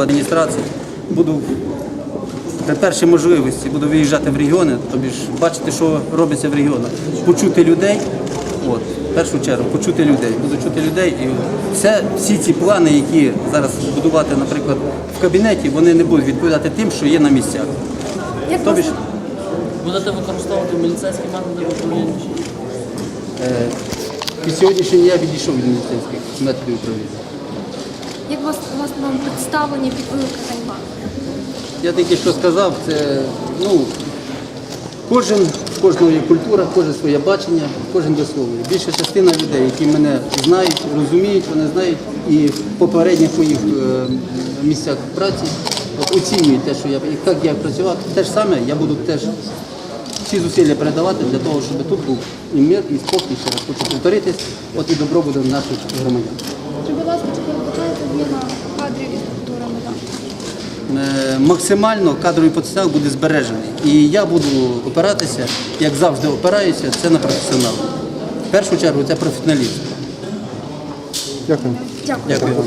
адміністрації. Буду при першій можливості буду виїжджати в регіони, тобі ж бачити, що робиться в регіонах, почути людей. От, в першу чергу, почути людей. Буду чути людей і все, всі ці плани, які зараз будувати, наприклад, в кабінеті, вони не будуть відповідати тим, що є на місцях. Тобі ж Будете використовувати міліцейські методи в управлінні? е, сьогоднішній я відійшов від медицинських методів управління. Як вас, власне вам представлення під викликом ганьба? Я тільки що сказав, це ну, кожен, кожного є культура, кожен своє бачення, кожен висловлює. Більша частина людей, які мене знають, розуміють, вони знають і в попередніх моїх е, місцях праці оцінюють те, що я як я працював, те ж саме я буду теж всі зусилля передавати для того, щоб тут був і мир, і спокій, ще раз хочу повторитись, от і добро буде наших громадян. Максимально кадровий потенціал буде збережений. І я буду опиратися, як завжди опираюся, це на професіонал. В першу чергу це професіоналізм. Дякую. Дякую. Дякую.